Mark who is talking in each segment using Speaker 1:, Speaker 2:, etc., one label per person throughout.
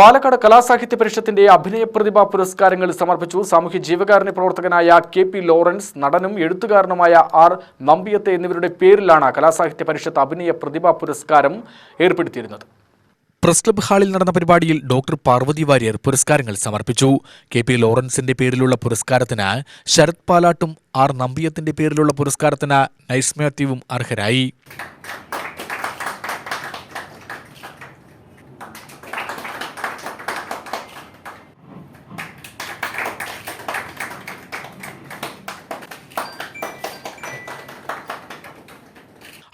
Speaker 1: പാലക്കാട് കലാസാഹിത്യ പരിഷത്തിന്റെ അഭിനയ പ്രതിഭാ പുരസ്കാരങ്ങൾ സമർപ്പിച്ചു. സാമൂഹ്യ ജീവകാരുണ്യ പ്രവർത്തകനായ കെ പി ലോറൻസ് നടനും എഴുത്തുകാരനുമായ ആർ നമ്പിയത്തെ എന്നിവരുടെ പേരിലാണ് കലാസാഹിത്യ പരിഷത്ത് അഭിനയ പ്രതിഭാ പുരസ്കാരം ഏർപ്പെടുത്തിയിരുന്നത്. പ്രസ് ക്ലബ് ഹാളിൽ നടന്ന പരിപാടിയിൽ ഡോക്ടർ പാർവതി വാര്യർ പുരസ്കാരങ്ങൾ സമർപ്പിച്ചു. കെ പി ലോറൻസിന്റെ പേരിലുള്ള പുരസ്കാരത്തിന് ശരത് പാലാട്ടും ആർ നമ്പിയത്തിന്റെ പേരിലുള്ള പുരസ്കാരത്തിന് നൈസ് മാത്യുവും അർഹരായി.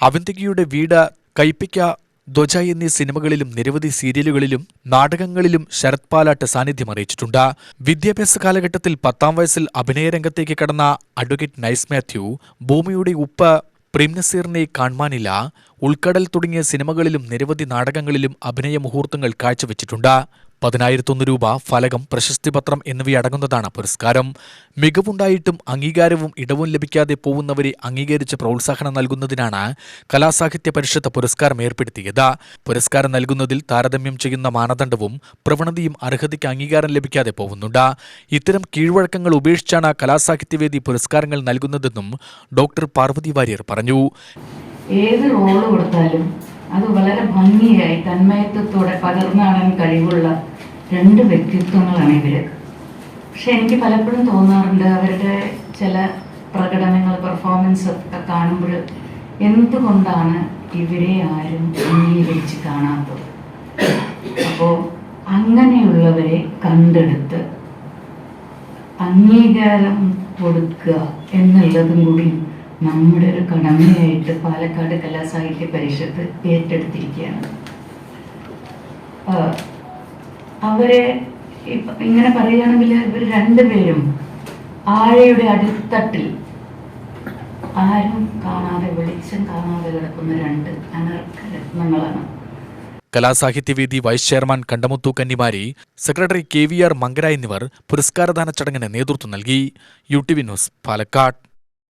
Speaker 1: അവന്തികയുടെ വീട് കൈപ്പിക്ക ധ്വജ എന്നീ സിനിമകളിലും നിരവധി സീരിയലുകളിലും നാടകങ്ങളിലും ശരത് പാലാട്ട് സാന്നിധ്യം അറിയിച്ചിട്ടുണ്ട്. വിദ്യാഭ്യാസ കാലഘട്ടത്തിൽ പത്താം വയസ്സിൽ അഭിനയരംഗത്തേക്ക് കടന്ന അഡ്വക്കേറ്റ് നൈസ് മാത്യു ഭൂമിയുടെ ഉപ്പ് പ്രീംനസീറിനെ കാൺമാനില്ല ഉൾക്കടൽ തുടങ്ങിയ സിനിമകളിലും നിരവധി നാടകങ്ങളിലും അഭിനയ മുഹൂർത്തങ്ങൾ കാഴ്ചവെച്ചിട്ടുണ്ട്. പതിനായിരത്തൊന്ന് രൂപ ഫലകം പ്രശസ്തിപത്രം എന്നിവയടങ്ങുന്നതാണ് പുരസ്കാരം. മികവുണ്ടായിട്ടും അംഗീകാരവും ഇടവും ലഭിക്കാതെ പോകുന്നവരെ അംഗീകരിച്ച് പ്രോത്സാഹനം നൽകുന്നതിനാണ് കലാസാഹിത്യ പരിഷത്ത് പുരസ്കാരം ഏർപ്പെടുത്തിയത്. പുരസ്കാരം നൽകുന്നതിൽ താരതമ്യം ചെയ്യുന്ന മാനദണ്ഡവും പ്രവണതയും അർഹതയ്ക്ക് അംഗീകാരം ലഭിക്കാതെ പോകുന്നുണ്ട്. ഇത്തരം കീഴ്വഴക്കങ്ങൾ ഉപേക്ഷിച്ചാണ് കലാസാഹിത്യവേദി പുരസ്കാരങ്ങൾ നൽകുന്നതെന്നും ഡോക്ടർ പാർവതി വാര്യർ പറഞ്ഞു.
Speaker 2: ഏത് റോൾ കൊടുത്താലും അത് വളരെ ഭംഗിയായി തന്മയത്വത്തോടെ പകർന്നാടാൻ കഴിവുള്ള രണ്ട് വ്യക്തിത്വങ്ങളാണ് ഇവർ. പക്ഷെ എനിക്ക് പലപ്പോഴും തോന്നാറുണ്ട് അവരുടെ ചില പ്രകടനങ്ങൾ പെർഫോമൻസ് ഒക്കെ കാണുമ്പോൾ എന്തുകൊണ്ടാണ് ഇവരെ ആരും അംഗീകരിച്ച് കാണാത്തത്? അപ്പോൾ അങ്ങനെയുള്ളവരെ കണ്ടെടുത്ത് അംഗീകാരം കൊടുക്കുക എന്നുള്ളതും കൂടി നമ്മുടെ ഒരു കടമയായിട്ട് പാലക്കാട് കലാസാഹിത്യ പരിഷത്ത് ഏറ്റെടുത്തിരിക്കുകയാണ്. അവരെ ഇങ്ങനെ പറയുകയാണെങ്കിൽ ഇവർ രണ്ടുപേരും ആഴയുടെ അടിത്തട്ടിൽ ആരും കാണാതെ വെളിച്ചം കാണാതെ കിടക്കുന്ന രണ്ട് അനർഘ രത്നങ്ങളാണ്.
Speaker 1: Kalasahithyavedi vice chairman Kandamuthu Kannimari secretary K V R Mankara എന്നിവർ പുരസ്കാരദാന ചടങ്ങിന് നേതൃത്വം നൽകി. U T V news Palakkad.